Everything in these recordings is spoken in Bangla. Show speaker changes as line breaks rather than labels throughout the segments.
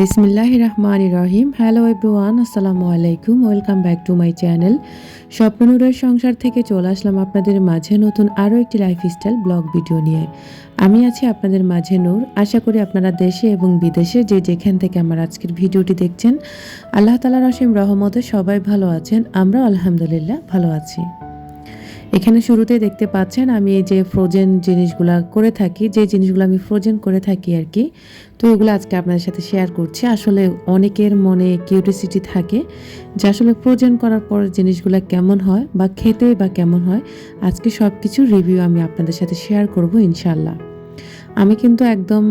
বিসমিল্লাহ রহমান রহিম। হ্যালো এভরিওয়ান আসসালামু আলাইকুম। Welcome back to my channel স্বপ্ননুরের সংসার থেকে চলে আসলাম আপনাদের মাঝে নতুন আরও একটি লাইফস্টাইল ব্লগ ভিডিও নিয়ে। আমি আছি আপনাদের মাঝে নূর। আশা করি আপনারা দেশে এবং বিদেশে যে যেখান থেকে আমার আজকের ভিডিওটি দেখছেন, আল্লাহ তালার অসীম রহমতে সবাই ভালো আছেন। আমরা আলহামদুলিল্লাহ ভালো আছি। এখানে শুরুতে দেখতে পাচ্ছেন আমি এই যে ফ্রোজেন জিনিসগুলা করে থাকি, যে জিনিসগুলো আমি ফ্রোজেন করে থাকি আর কি, তো এগুলো আজকে আপনাদের সাথে শেয়ার করছি। আসলে অনেকের মনে কিউরিয়াসিটি থাকে যে আসলে ফ্রোজেন করার পর জিনিসগুলো কেমন হয় বা খেতে বা কেমন হয়। আজকে সব কিছু রিভিউ আমি আপনাদের সাথে শেয়ার করব ইনশাল্লাহ আমি কিন্তু একদম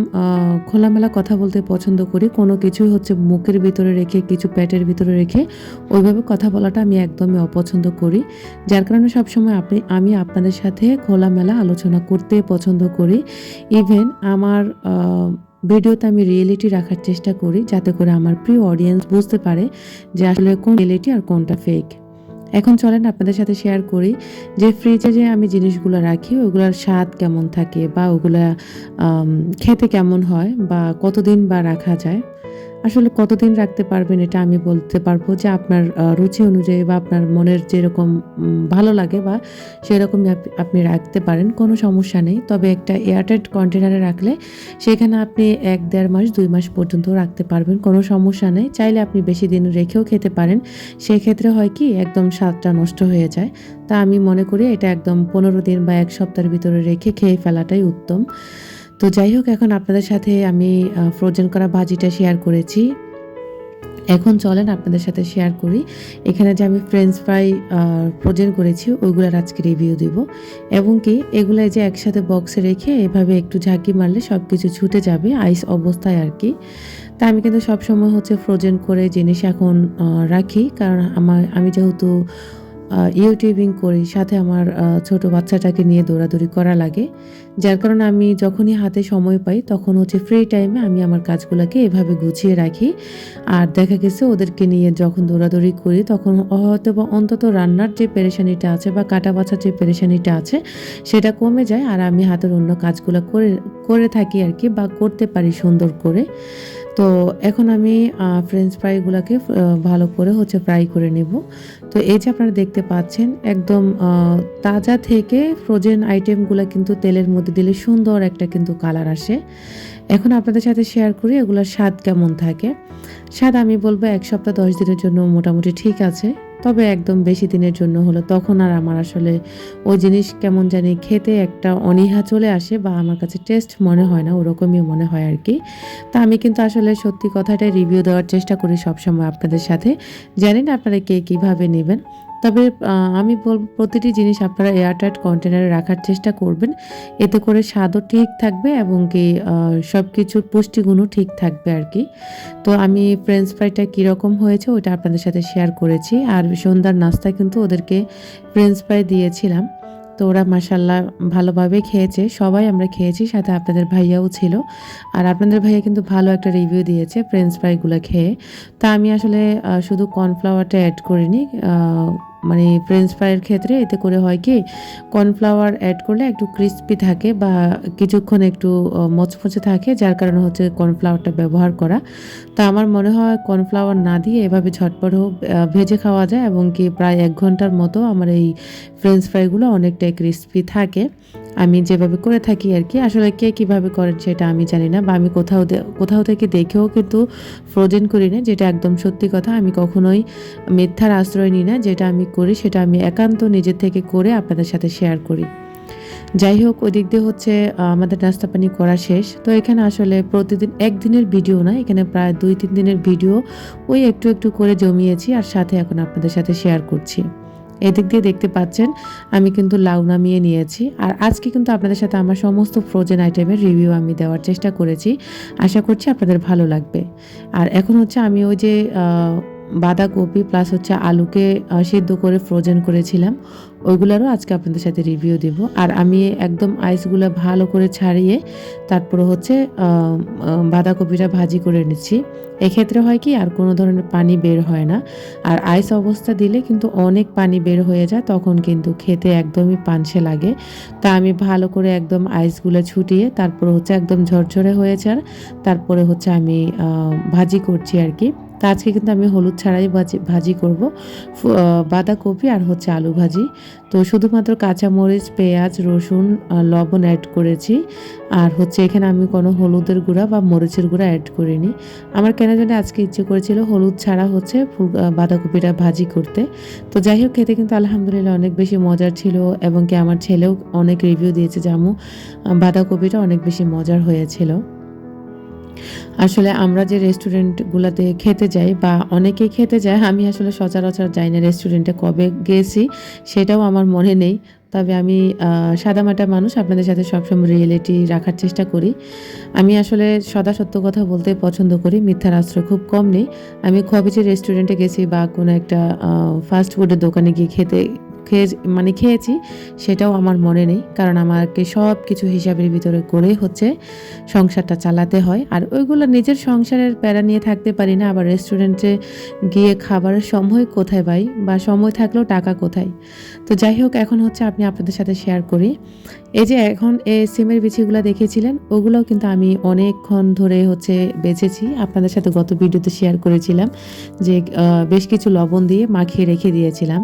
খোলামেলা কথা বলতে পছন্দ করি। কোনো কিছুই হচ্ছে মুখের ভিতরে রেখে, কিছু পেটের ভিতরে রেখে ওইভাবে কথা বলাটা আমি একদমই অপছন্দ করি। যার কারণে সবসময় আপনি, আমি আপনাদের সাথে খোলামেলা আলোচনা করতে পছন্দ করি। ইভেন আমার ভিডিওতে আমি রিয়েলিটি রাখার চেষ্টা করি যাতে করে আমার প্রিয় অডিয়েন্স বুঝতে পারে যে আসলে কোন রিয়েলিটি আর কোনটা ফেক এখন চলেন আপনাদের সাথে শেয়ার করি যে ফ্রিজে যে আমি জিনিসগুলো রাখি, ওগুলোর স্বাদ কেমন থাকে বা ওগুলা খেতে কেমন হয় বা কতদিন বা রাখা যায়। আসলে কতদিন রাখতে পারবেন এটা আমি বলতে পারব যে আপনার রুচি অনুযায়ী বা আপনার মনের যেরকম ভালো লাগে বা সেরকমই আপনি রাখতে পারেন, কোনো সমস্যা নেই। তবে একটা এয়ারটাইট কন্টেনারে রাখলে সেখানে আপনি এক দেড় মাস, দুই মাস পর্যন্ত রাখতে পারবেন, কোনো সমস্যা নেই। চাইলে আপনি বেশি দিন রেখেও খেতে পারেন। সেক্ষেত্রে হয় কি, একদম স্বাদটা নষ্ট হয়ে যায়। তা আমি মনে করি এটা একদম পনেরো দিন বা এক সপ্তাহের ভিতরে রেখে খেয়ে ফেলাটাই উত্তম। তো যাই হোক, এখন আপনাদের সাথে আমি ফ্রোজেন করা ভাজিটা শেয়ার করেছি। এখন চলেন আপনাদের সাথে শেয়ার করি। এখানে যে আমি ফ্রেঞ্চ ফ্রাই ফ্রোজেন করেছি, ওইগুলোর আজকে রিভিউ দিব। এবং কি এগুলো যে একসাথে বক্সে রেখে এভাবে একটু ঝাঁকি মারলে সব কিছু ছুটে যাবে আইস অবস্থায় আর কি। তা আমি কিন্তু সবসময় হচ্ছে ফ্রোজেন করে জিনিস এখন রাখি। কারণ আমার, আমি যেহেতু ইউটিউবিং করি, সাথে আমার ছোট বাচ্চাটাকে নিয়ে দৌড়াদৌড়ি করা লাগে। যার কারণে আমি যখনই হাতে সময় পাই, তখন হচ্ছে ফ্রি টাইমে আমি আমার কাজগুলোকে এভাবে গুছিয়ে রাখি। আর দেখা গেছে ওদেরকে নিয়ে যখন দৌড়াদৌড়ি করি, তখন হয়তো বা অন্তত রান্নার যে পেরেশানিটা আছে বা কাটা বাছার যে পেরেশানিটা আছে, সেটা কমে যায়। আর আমি হাতের অন্য কাজগুলো করে করে থাকি আর কি, বা করতে পারি সুন্দর করে। তো এখন আমি ফ্রেঞ্চ ফ্রাইগুলোকে ভালো করে হচ্ছে ফ্রাই করে নেব। তো এই যে আপনারা দেখতে পাচ্ছেন, একদম তাজা থেকে ফ্রোজেন আইটেমগুলো কিন্তু তেলের মধ্যে দিলে সুন্দর একটা কিন্তু কালার আসে। এখন আপনাদের সাথে শেয়ার করি এগুলোর স্বাদ কেমন থাকে। স্বাদ আমি বলব এক সপ্তাহ দশ দিনের জন্য মোটামুটি ঠিক আছে। তবে একদম বেশি দিনের জন্য হলো, তখন আর আমার আসলে ওই জিনিস কেমন জানি খেতে একটা অনীহা চলে আসে বা আমার কাছে টেস্ট মনে হয় না, ওরকমই মনে হয় আর কি। তা আমি কিন্তু আসলে সত্যি কথাটাই রিভিউ দেওয়ার চেষ্টা করি সবসময় আপনাদের সাথে। জানি না আপনারা কে কীভাবে নেবেন। তবে আমি বলব প্রতিটি জিনিস আপনারা এয়ারটাইট কন্টেনারে রাখার চেষ্টা করবেন। এতে করে স্বাদও ঠিক থাকবে এবং কি সব কিছুর পুষ্টিগুণও ঠিক থাকবে আর কি। তো আমি ফ্রেঞ্চ ফ্রাইটা কীরকম হয়েছে ওইটা আপনাদের সাথে শেয়ার করেছি। আর সন্ধ্যার নাস্তায় কিন্তু ওদেরকে ফ্রেঞ্চ ফ্রাই দিয়েছিলাম। তো ওরা মাসাল্লাহ ভালোভাবে খেয়েছে, সবাই আমরা খেয়েছি, সাথে আপনাদের ভাইয়াও ছিল। আর আপনাদের ভাইয়া কিন্তু ভালো একটা রিভিউ দিয়েছে ফ্রেঞ্চ ফ্রাইগুলো খেয়ে। তা আমি আসলে শুধু কর্নফ্লাওয়ারটা অ্যাড করিনি মানে ফ্রেঞ্চ ফ্রাইয়ের ক্ষেত্রে এতে করে হয় কি কর্নফ্লাওয়ার অ্যাড করলে একটু ক্রিস্পি থাকে বা কিছুক্ষণ একটু মচমচে থাকে, যার কারণে হচ্ছে কর্নফ্লাওয়ারটা ব্যবহার করা। তো আমার মনে হয় কর্নফ্লাওয়ার না দিয়ে এভাবে ঝটপট হোক ভেজে খাওয়া যায় এবং কি প্রায় এক ঘণ্টার মতো আমার এই ফ্রেঞ্চ ফ্রাইগুলো অনেকটাই ক্রিস্পি থাকে। আমি যেভাবে করে থাকি আর কি, আসলে কে কীভাবে করেন সেটা আমি জানি না বা আমি কোথাও কোথাও থেকে দেখেও কিন্তু ফ্রোজেন করি না, যেটা একদম সত্যি কথা। আমি কখনোই মিথ্যার আশ্রয় নিই না, যেটা আমি করি, সেটা আমি একান্ত নিজের থেকে করে আপনাদের সাথে শেয়ার করি। যাই হোক ওই দিক দিয়ে হচ্ছে আমাদের নাস্তা পানি করা শেষ। তো এখানে আসলে প্রতিদিন একদিনের ভিডিও না, এখানে প্রায় দুই, তিন দিনের ভিডিও ওই একটু একটু করে জমিয়েছি আর সাথে এখন আপনাদের সাথে শেয়ার করছি। এদিক দিয়ে দেখতে পাচ্ছেন, আমি কিন্তু লাউ নামিয়ে নিয়েছি আর আজকে কিন্তু আপনাদের সাথে আমার সমস্ত ফ্রোজেন আইটেমের রিভিউ আমি দেওয়ার চেষ্টা করেছি। আশা করছি আপনাদের ভালো লাগবে। আর এখন হচ্ছে আমি ওই যে বাঁধাকপি প্লাস হচ্ছে আলুকে সিদ্ধ করে ফ্রোজেন করেছিলাম। ওইগুলোরও আজকে আপনাদের সাথে রিভিউ দেব। আর আমি একদম আইসগুলো ভালো করে ছাড়িয়ে তারপরে হচ্ছে বাঁধাকপিটা ভাজি করে নিচ্ছি। এক্ষেত্রে হয় কি, আর কোনো ধরনের পানি বের হয় না। আর আইস অবস্থা দিলে কিন্তু অনেক পানি বের হয়ে যায়, তখন কিন্তু খেতে একদমই পানসে লাগে। তা আমি ভালো করে একদম আইসগুলো ছুটিয়ে তারপরে হচ্ছে একদম ঝরঝরে হয়েছে আর তারপরে হচ্ছে আমি ভাজি করছি আর কি। তা আজকে কিন্তু আমি হলুদ ছাড়াই ভাজি ভাজি করব। বাঁধাকপি আর হচ্ছে আলু ভাজি। তো শুধুমাত্র কাঁচামরিচ পেঁয়াজ রসুন লবণ অ্যাড করেছি। আর হচ্ছে এখানে আমি কোনো হলুদের গুঁড়া বা মরিচের গুঁড়া অ্যাড করিনি। আমার কেন জানি আজকে ইচ্ছে করেছিল হলুদ ছাড়া হচ্ছে ফুল বাঁধাকপিটা ভাজি করতে। তো যাই হোক খেতে কিন্তু আলহামদুলিল্লাহ অনেক বেশি মজার ছিল এবং কি আমার ছেলেও অনেক রিভিউ দিয়েছে জামু আহ, বাঁধাকপিটা অনেক বেশি মজার হয়েছিল। আসলে আমরা যে রেস্টুরেন্টগুলোতে খেতে যাই বা অনেকেই খেতে যায়, আমি আসলে সচরাচর যাই না রেস্টুরেন্টে কবে গেছি, সেটাও আমার মনে নেই। তবে আমি সাদামাটা মানুষ, আপনাদের সাথে সবসময় রিয়েলিটি রাখার চেষ্টা করি। আমি আসলে সদা সত্য কথা বলতে পছন্দ করি, মিথ্যার আশ্রয় খুব কম নেই। আমি খবিজের রেস্টুরেন্টে গেছি বা কোনো একটা ফাস্ট ফুডের দোকানে গিয়ে খেতে খেয়ে মানে খেয়েছি, সেটাও আমার মনে নেই। কারণ আমাকে সব কিছু হিসাবের ভিতরে করে হচ্ছে সংসারটা চালাতে হয়। আর ওইগুলো নিজের সংসারের প্যারা নিয়ে থাকতে পারি না। আবার রেস্টুরেন্টে গিয়ে খাবারের সময় কোথায় পাই? বা সময় থাকলেও টাকা কোথায়? তো যাই হোক, এখন হচ্ছে আপনি আপনাদের সাথে শেয়ার করি। এই যে এখন এই সিমের বিচিগুলো দেখিয়েছিলেন, ওগুলোও কিন্তু আমি অনেকক্ষণ ধরে হচ্ছে বেছেছি আপনাদের সাথে গত ভিডিওতে শেয়ার করেছিলাম যে বেশ কিছু লবণ দিয়ে মাখিয়ে রেখে দিয়েছিলাম।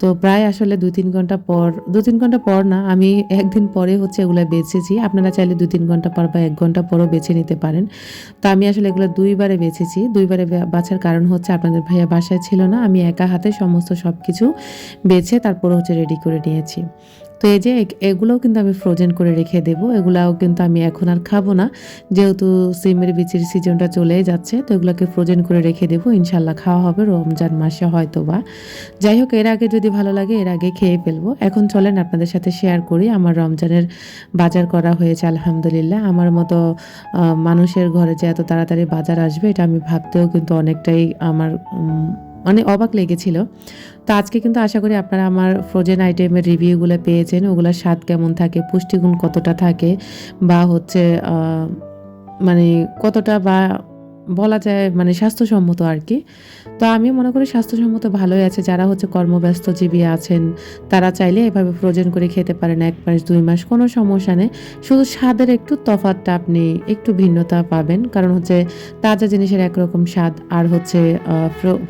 তো প্রায় আসলে দু তিন ঘণ্টা পর, দু তিন ঘণ্টা পর না, আমি একদিন পরে হচ্ছে এগুলো বেছেছি। আপনারা চাইলে দু তিন ঘণ্টা পর বা এক ঘণ্টা পরও বেছে নিতে পারেন। তো আমি আসলে এগুলো দুইবারে বেছেছি। দুইবারে বাছার কারণ হচ্ছে আপনাদের ভাইয়া বাসায় ছিল না, আমি একা হাতে সমস্ত সব কিছু বেছে তারপর হচ্ছে রেডি করে নিয়েছি। তো এই যে এগুলোও কিন্তু আমি ফ্রোজেন করে রেখে দেবো। এগুলাও কিন্তু আমি এখন আর খাব না। যেহেতু সিমের বিচির সিজনটা চলেই যাচ্ছে, তো এগুলোকে ফ্রোজেন করে রেখে দেবো। ইনশাল্লাহ খাওয়া হবে রমজান মাসে হয়তো বা যাই হোক, এর আগে যদি ভালো লাগে, এর আগে খেয়ে ফেলব। এখন চলেন আপনাদের সাথে শেয়ার করি। আমার রমজানের বাজার করা হয়েছে, আলহামদুলিল্লাহ। আমার মতো মানুষের ঘরে যে এত তাড়াতাড়ি বাজার আসবে, এটা আমি ভাবতেও কিন্তু অনেকটাই আমার মানে অবাক লেগেছিল। তো আজকে কিন্তু আশা করি আপনারা আমার ফ্রোজেন আইটেমের রিভিউগুলো পেয়েছেন। ওগুলোর স্বাদ কেমন থাকে, পুষ্টিগুণ কতটা থাকে, বা হচ্ছে মানে কতটা বা বলা যায় মানে স্বাস্থ্যসম্মত আর কি। তো আমি মনে করি স্বাস্থ্যসম্মত ভালোই আছে। যারা হচ্ছে কর্মব্যস্ত জীবী আছেন, তারা চাইলে এভাবে ফ্রোজেন করে খেতে পারেন এক মাস, দুই মাস, কোনো সমস্যা নেই। শুধু স্বাদের একটু তফাৎটা আপনি একটু ভিন্নতা পাবেন। কারণ হচ্ছে তাজা জিনিসের একরকম স্বাদ আর হচ্ছে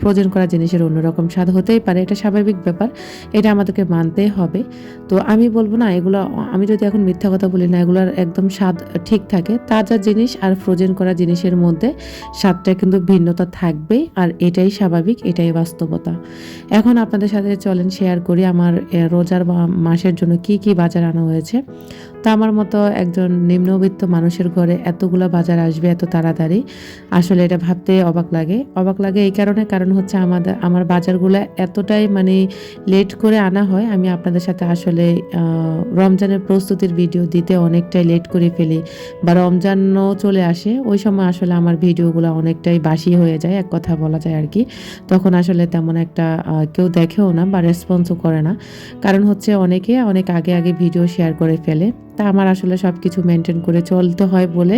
ফ্রোজেন করা জিনিসের অন্যরকম স্বাদ হতেই পারে। এটা স্বাভাবিক ব্যাপার। এটা আমাদেরকে মানতে হবে। তো আমি বলব না, এগুলো, আমি যদি এখন মিথ্যা কথা বলি না, এগুলোর একদম স্বাদ ঠিক থাকে। তাজা জিনিস আর ফ্রোজেন করা জিনিসের মধ্যে স্বাদটা কিন্তু ভিন্নতা থাকবেই আর এটাই স্বাভাবিক, এটাই বাস্তবতা। এখন আপনাদের সাথে চলেন শেয়ার করি আমার রোজার মাসের জন্য কি কি বাজার আনা হয়েছে। তা আমার মতো একজন নিম্নবিত্ত মানুষের ঘরে এতগুলো বাজার আসবে, এত তাড়াতাড়ি? আসলে এটা ভাবতে অবাক লাগে। অবাক লাগে এই কারণে, কারণ হচ্ছে আমাদের, আমার বাজারগুলো এতটাই মানে লেট করে আনা হয়, আমি আপনাদের সাথে আসলে রমজানের প্রস্তুতির ভিডিও দিতে অনেকটাই লেট করে ফেলি। বা রমজানও চলে আসে, ওই সময় আসলে আমার ভিডিওগুলো অনেকটাই বাসি হয়ে যায়, এক কথা বলা যায় আর কি। তখন আসলে তেমন একটা কেউ দেখেও না বা রেসপন্সও করে না। কারণ হচ্ছে অনেকে অনেক আগে আগে ভিডিও শেয়ার করে ফেলে। তা আমার আসলে সব কিছু মেনটেন করে চলতে হয় বলে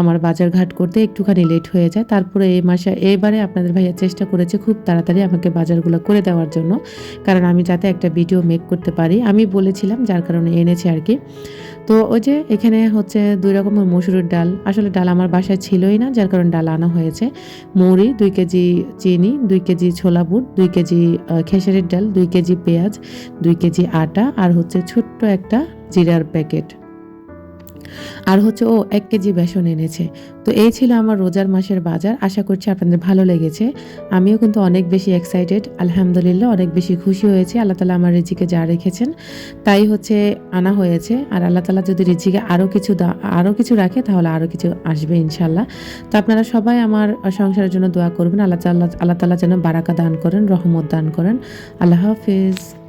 আমার বাজার ঘাট করতে একটুখানি লেট হয়ে যায়। তারপরে এই মাসে, এবারে আপনাদের ভাইয়া চেষ্টা করেছে খুব তাড়াতাড়ি আমাকে বাজারগুলো করে দেওয়ার জন্য। কারণ আমি যাতে একটা ভিডিও মেক করতে পারি, আমি বলেছিলাম যার কারণে এনেছে আর কি। তো ওই যে এখানে হচ্ছে দুই রকমের মসুরের ডাল। আসলে ডাল আমার বাসায় ছিলই না, যার কারণে ডাল আনা হয়েছে। মুড়ি, দুই কেজি চিনি, দুই কেজি ছোলা বুট, দুই কেজি খেসারির ডাল, দুই কেজি পেঁয়াজ, দুই কেজি আটা, আর হচ্ছে ছোট্ট একটা জিরার প্যাকেট। আর হচ্ছে, ও এক কেজি বেসন এনেছে। তো এই ছিল আমার রোজার মাসের বাজার। আশা করছি আপনাদের ভালো লেগেছে। আমিও কিন্তু অনেক বেশি এক্সাইটেড আলহামদুলিল্লাহ অনেক বেশি খুশি হয়েছি। আল্লাহ তালা আমার রিজিকে যা রেখেছেন, তাই হচ্ছে আনা হয়েছে। আর আল্লাহ তালা যদি রিজিকে আরও কিছু দা- আরও কিছু রাখে, তাহলে আরও কিছু আসবে ইনশাল্লাহ। তো আপনারা সবাই আমার সংসারের জন্য দোয়া করবেন। আল্লাহ তাল্লাহ আল্লাহ তালা যেন বারাকা দান করেন, রহমত দান করেন। আল্লাহ হাফিজ।